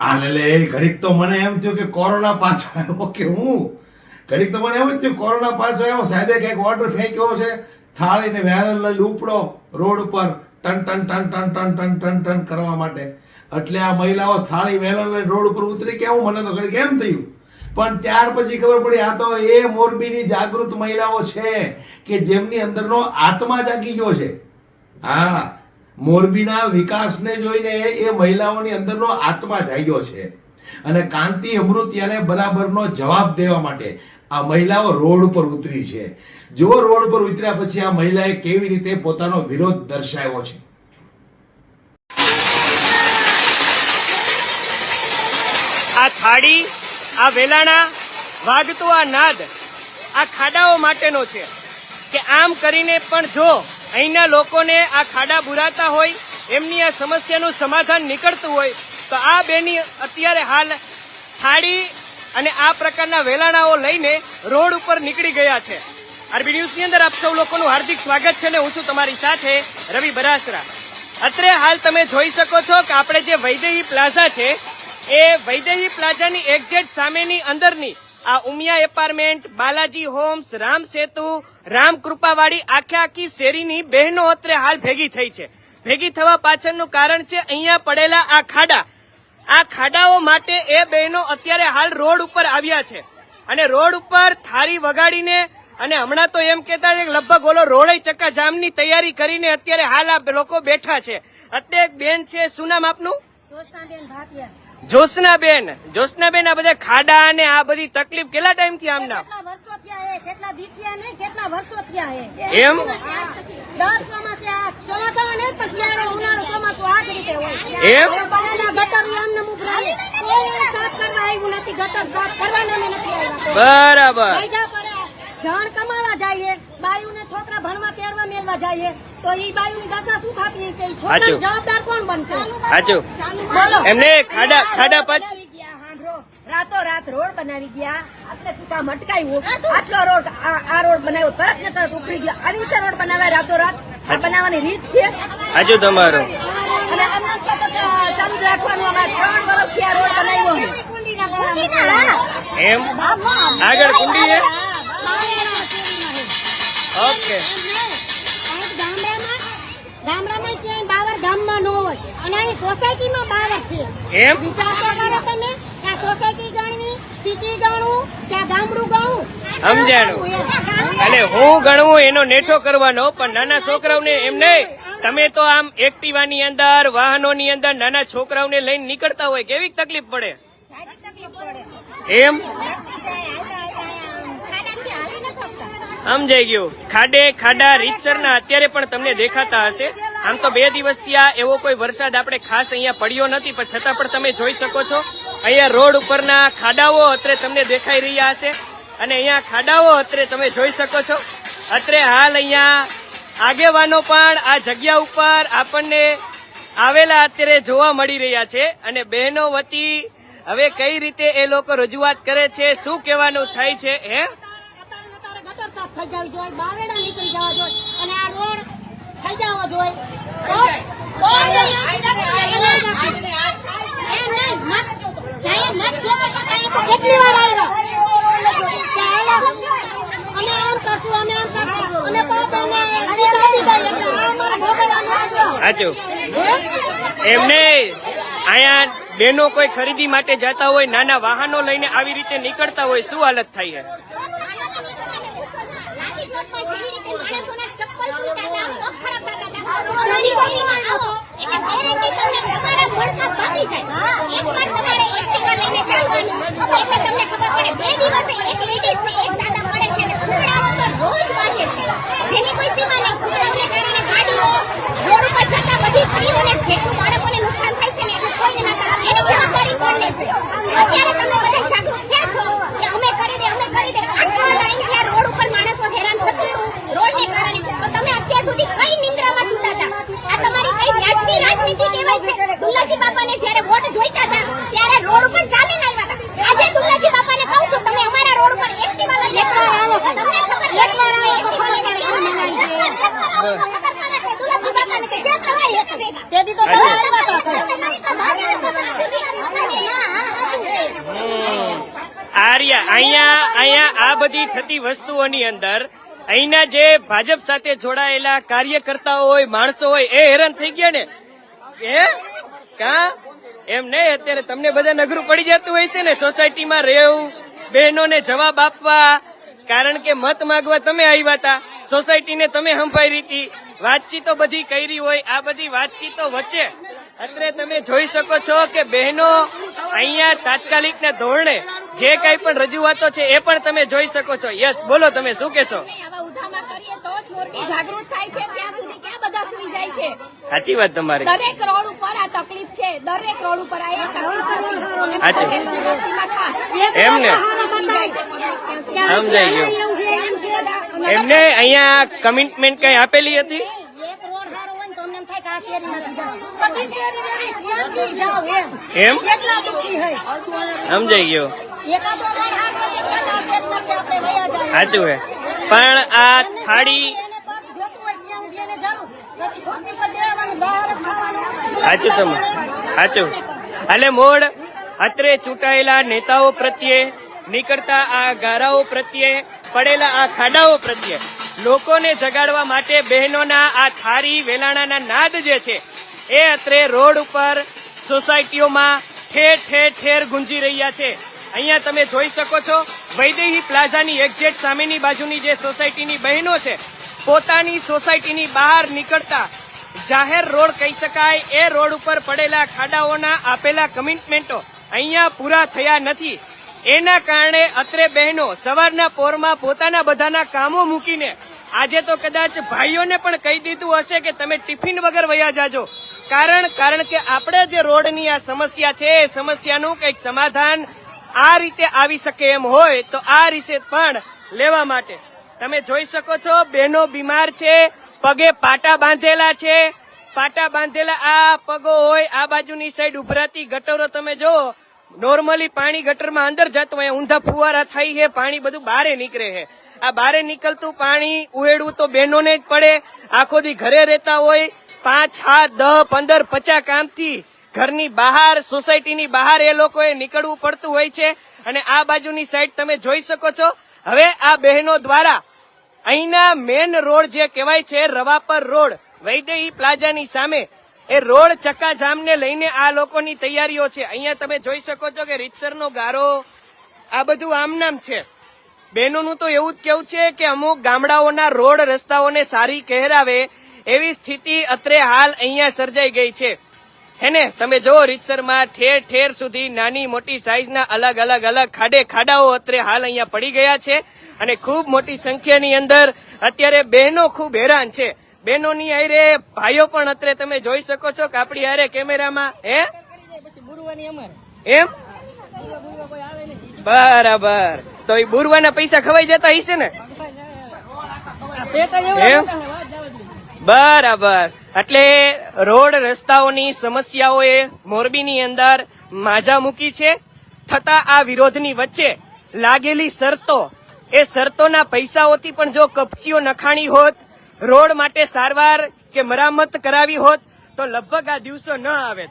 આ લે લે ઘડીક તો મને એમ થયું કે કોરોના પાછો આવ્યો કે હું? ઘડીક તો મને એમ જ થયું, કોરોના પાછો આવ્યો, સાહેબે કંઈક ઓર્ડર ફેંક્યો છે થાળીને વેરલ લઈ ઉપડો રોડ ઉપર, ટન ટન ટન ટન ટન ટન ટન ટન કરવા માટે. એટલે આ મહિલાઓ થાળી વેલણ લઈને રોડ ઉપર ઉતરી કેવું મને તો ઘડી કેમ થયું. પણ ત્યાર પછી ખબર પડી, આ તો એ મોરબીની જાગૃત મહિલાઓ છે કે જેમની અંદરનો આત્મા જાગી ગયો છે. હા. મોરબીના વિકાસને જોઈને એ મહિલાઓની અંદરનો આત્મા જાગ્યો છે. અને કાંતિ અમૃતિયાને બરાબરનો જવાબ દેવા માટે આ મહિલાઓ રોડ ઉપર ઉતરી છે. જો રોડ ઉપર ઉતર્યા પછી આ મહિલાએ કેવી રીતે પોતાનો વિરોધ દર્શાવ્યો છે. આ થાળી, આ વેલાણા વાગતો આ નાદ, આ ખાડાઓ માટેનો છે. કે આમ કરીને પણ જો અહીંના લોકોને આ ખાડા બુરાતા હોય, એમની આ સમસ્યાનું સમાધાન નીકળતું હોય, તો આ બેની અત્યારે હાલ થાળી અને આ પ્રકારના વેલાણાઓ લઈને રોડ ઉપર નીકળી ગયા છે. આરબી ન્યૂઝની અંદર આપ સૌ લોકોનું હાર્દિક સ્વાગત છે ને હું છું તમારી સાથે રવિ બરાસરા. અત્રે હાલ તમે જોઈ શકો છો કે આપણે જે વૈદેહી પ્લાઝા છે, એ વૈદેહી પ્લાઝાની એક્ઝેટ સામેની અંદરની આ ઉમિયા એપાર્ટમેન્ટ બાલાજી હોમ્સ રામ સેતુ, રામ કૃપાવાળી આખે આખી શેરીની બહેનો અત્રે હાલ ભેગી થઈ છે. ભેગી થવા પાછળનું કારણ છે અહીંયા પડેલા આ ખાડા. આ ખાડાઓ માટે એ બહેનો અત્યારે હાલ રોડ ઉપર આવ્યા છે. અને રોડ ઉપર થારી વગાડીને અને હમણાં તો એમ કહેતા કે લગભગ ઓલો રોડે ચક્કા જામની તૈયારી કરીને અત્યારે હાલ આ લોકો બેઠા છે. અત્યારે એક બેન છે, શું નામ આપનું? જોશનાબેન ભાટિયા. જોશનાબેન જોશનાબેન આ બધા ખાડા અને આ બધી તકલીફ કેટલા ટાઈમથી આમના બરાબર. જાણ કમાવા જઈએ બાયુ ને છોકરા ભણવા તેરવા મેળવા જઈએ તો એ બાયુ ની દશા શું થતી હશે? જવાબદાર કોણ બનશે? સાચું એમને ખાડા ખાડા પાછ બનાવી ગયા હાંડરો. રાતો રાત રોડ બનાવી ગયા આપણે તું કામ આટલો રોડ આ આ રોડ બનાવ્યો તરત ને તરત ઉખડી ગયો આવી રીતે રોડ બનાવ્યા રાતો રાત આ બનાવવાની રીત છે હાજુ તમારો અને અમને સતત ચાલુ જ રાખવાનું અમારે ત્રણ વર્ષથી આ રોડ બનાવ્યો એમ આગળ કુંડી ઓકે ગામમાં ન હોય. અને અહીં સોસાયટીમાં બાવર છે. એમ? વિચાર તો કરો તમે કે સોસાયટી ગણવી સિટી ગણવું કે ગામડું ગણવું. સમજાણું. અને હું ગણવું એનો નેઠો કરવાનો પણ નાના છોકરાઓને એમ નહીં. તમે તો આમ એક્ટિવાની અંદર વાહનોની અંદર નાના છોકરાઓને લઈને નીકળતા હોય કેવી તકલીફ પડે? એમ? સમજાઈ ગયું. ખાડે ખાડા રીતસરના અત્યારે પણ તમને દેખાતા હશે. આમ તો બે દિવસથી આ એવો કોઈ વરસાદ આપણે ખાસ અહીંયા પડ્યો નથી, પણ છતાં પણ તમે જોઈ શકો છો, અહીંયા રોડ ઉપરના ખાડાઓ અત્રે તમને દેખાઈ રહ્યા હશે અને અહીંયા ખાડાઓ અત્રે તમે જોઈ શકો છો. અત્રે હાલ અહીંયા આગેવાનો પણ આ જગ્યા ઉપર આપણને આવેલા અત્યારે જોવા મળી રહ્યા છે અને બહેનો વતી હવે કઈ રીતે એ લોકો રજૂઆત કરે છે, શું કહેવાનું થાય છે, હે? થઈ જવી જોઈએ બાવેડા નીકળી જવા જોઈએ અને આ રોડ થઈ જવો જોઈએ કેટલી વાર આવ્યા. અમે આમ કરશું અમે આમ કરશું. અને. સાચું. એમને અહીંયા બેનો કોઈ ખરીદી માટે જતા હોય નાના વાહનો લઈને આવી રીતે નીકળતા હોય શું હાલત થાય છે? આવી જાય. એક વાર તમારે એક્ટિવા લઈને ચાલવાનું. એટલે તમને ખબર પડે, બે દિવસે એક લેડીઝ એક દાદા મળે છે અને ઉમરાવો તો રોજ વાંચે છે. જેની કોઈ સીમા દેશની રાજનીતિ કહેવાય છે. દુલ્લાજી બાપાને જ્યારે વોટ જોઈતા હતા ત્યારે રોડ ઉપર ચાલીને આવ્યા હતા. આજે દુલ્લાજી બાપાને કહું છું તમે અમારા રોડ ઉપર એક્ટિવા લઈને આવો તમને ખબર તેથી તો તમારે આર્યા અહીંયા અહીંયા આ બધી થતી વસ્તુઓની અંદર અહીંના જે ભાજપ સાથે જોડાયેલા કાર્યકર્તાઓ હોય, માણસો હોય, એ હેરાન થઈ ગયા ને. એ કા? એમ નહીં, અત્યારે તમને બધા નગરું પડી જતું હોય છે ને, સોસાયટીમાં રહેવું, બહેનોને જવાબ આપવા, કારણ કે મત માગવા તમે આવ્યા હતા, સોસાયટીને તમે સંભાળી રીતી વાતચીતો બધી કરી હોય, આ બધી વાતચીતો વચ્ચે. અત્યારે તમે જોઈ શકો છો કે બહેનો અહીંયા તાત્કાલિકના ધોરણે જે કઈ પણ રજૂઆતો છે, એ પણ તમે જોઈ શકો છો. યસ બોલો તમે, શું કહેશો આવા ઉધામાં કરીએ તો જ મોરબી જાગૃત થાય છે ત્યાં સુધી ક્યાં બધા સુઈ જાય છે? સાચી વાત તમારી. દરેક રોડ ઉપર આ તકલીફ છે. દરેક રોડ ઉપર આ એક તકલીફ. એમની. સમજાઈ ગયું. એમને અહીંયા કમિટમેન્ટ કઈ આપેલી હતી? એક રોડ સારો હોય ને તો અમને એમ સમજાઈ ગયો. સાચું હે. પણ આ થાળી એને પાક જોતું હોય ત્યાં સુધી એને જરૂર પછી ખુરશી પર બેસવાનું બહાર જ ખાવાનું સાચું તમે. સાચું અને મૂળ અત્રે ચૂંટાયેલા નેતાઓ પ્રત્યે, નીકળતા આ ગારાઓ પ્રત્યે, પડેલા આ ખાડાઓ પ્રત્યે, લોકોને જગાડવા માટે બહેનોના આ થારી વેલાણાના નાદ જે છે, એ અત્રે રોડ ઉપર સોસાયટીઓમાં ઠેર ઠેર ઠેર ગુંજી રહ્યા છે. અહીંયા તમે જોઈ શકો છો, વૈદેહી પ્લાઝાની એક્ઝેક્ટ સામેની બાજુની જે સોસાયટીની બહેનો છે, પોતાની સોસાયટીની બહાર નીકળતા જાહેર રોડ કહી શકાય, એ રોડ ઉપર પડેલા ખાડાઓના આપેલા કમિટમેન્ટો અહીંયા પૂરા થયા નથી. એના કારણે અત્રે બહેનો સવારના પોરમાં પોતાના બધાના કામો મૂકીને, આજે તો કદાચ ભાઈઓને પણ કહી દીધું હશે કે તમે ટિફિન વગર વયા જાજો. કારણ કારણ કે આપણે જે રોડની આ સમસ્યા છે, એ સમસ્યાનું કંઈક સમાધાન આ રીતે આવી શકે એમ હોય તો આ રીતે પણ લેવા માટે. તમે જોઈ શકો છો, બહેનો બીમાર છે પગે પાટા બાંધેલા છે. પાટા બાંધેલા આ પગો હોય, આ બાજુની સાઈડ ઉભરાતી ગટરો તમે જો નોર્મલી પાણી ગટરમાં અંદર જતું હોય ઊંધા ફુવારા થઈ છે પાણી બધું બારે નીકળે છે આ બારે નીકળતું પાણી ઉહેડવું તો બહેનોને જ પડે. આખો દી ઘરે રહેતા હોય, પાંચ, સાત દસ પંદર, પચાસ કામથી ઘરની બહાર, સોસાયટીની બહાર એ લોકોએ નીકળવું પડતું હોય છે. અને આ બાજુની સાઈડ તમે જોઈ શકો છો. હવે આ બહેનો દ્વારા અહીંના મેન રોડ જે કહેવાય છે રવાપર રોડ, વૈદેહી પ્લાઝાની સામે. એ રોડ ચક્કાજામને લઈને આ લોકોની તૈયારીઓ છે. અહીંયા તમે જોઈ શકો છો કે રીતસરનો ગારો, આ બધું આમનામ છે. બહેનોનું તો એવું જ કેવું છે કે અમુક ગામડાઓના રોડ રસ્તાઓને સારી કહેરાવે, એવી સ્થિતિ અત્રે હાલ અહીંયા સર્જાઈ ગઈ છે. હેને તમે જો રીતસરમાં ઠેર ઠેર સુધી નાની મોટી સાઈઝના અલગ અલગ અલગ ખાડે ખાડાઓ અત્રે હાલ અહીંયા પડી ગયા છે અને ખૂબ મોટી સંખ્યાની અંદર અત્યારે બહેનો ખૂબ હેરાન છે. બહેનોની આરે ભાઈઓ પણ અત્રે તમે જોઈ શકો છો કે આપણી હારે કેમેરામાં હે? એમ? બરાબર. તો એ બુરવાના પૈસા ખવાઈ જતા હશે ને? બરાબર. એટલે રોડ રસ્તાઓની સમસ્યાઓએ મોરબીની અંદર માજા મૂકી છે. થતા આ વિરોધની વચ્ચે લાગેલી શરતો, એ શરતોના પૈસાઓથી પણ જો કપચીઓ નખાણી હોત, રોડ માટે સારવાર કે મરામત કરાવી હોત, તો લગભગ આ દિવસો ન આવે.